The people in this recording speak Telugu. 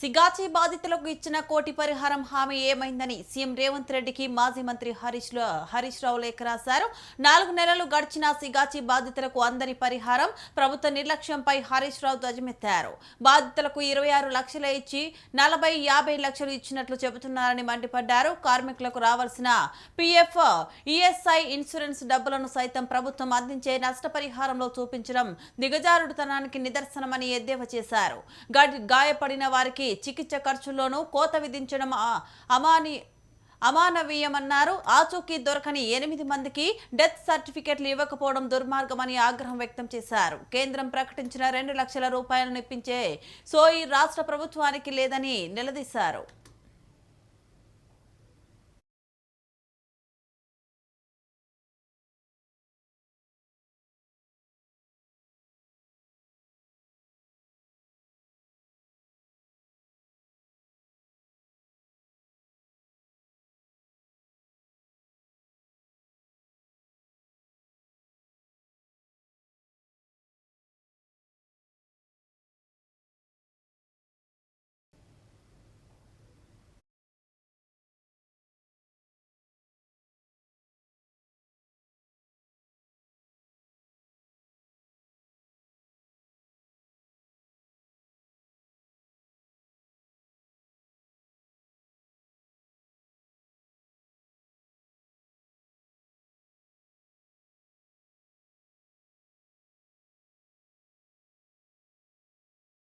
సిగాచి బాధితులకు ఇచ్చిన కోటి పరిహారం హామీ ఏమైందని సీఎం రేవంత్ రెడ్డికి మాజీ మంత్రి హరీష్ హరీష్ రావు లేఖ రాశారు. నాలుగు నెలలు గడిచిన సిగాచి బాధితులకు అందని పరిహారం ప్రభుత్వ నిర్లక్ష్యంపై హరీష్ రావు ధ్వజమెత్తారు. బాధితులకు ఇరవై ఆరు లక్షలు ఇచ్చి నలభై యాభై లక్షలు ఇచ్చినట్లు చెబుతున్నారని మండిపడ్డారు. కార్మికులకు రావాల్సిన పీఎఫ్ ఈఎస్ఐ ఇన్సూరెన్స్ డబ్బులను సైతం ప్రభుత్వం అందించే నష్టపరిహారంలో చూపించడం దిగజారుడుతనానికి నిదర్శనమని ఎద్దేవా చేశారు. గాయపడిన వారికి చికిత్స ఖర్చుల్లోనూ కోత విధించడం అమాని అమానవీయమన్నారు. ఆచూకీ దొరకని ఎనిమిది మందికి డెత్ సర్టిఫికెట్లు ఇవ్వకపోవడం దుర్మార్గమని ఆగ్రహం వ్యక్తం చేశారు. కేంద్రం ప్రకటించిన రెండు లక్షల రూపాయలను ఇప్పించే సోయి రాష్ట్ర ప్రభుత్వానికి లేదని నిలదీశారు.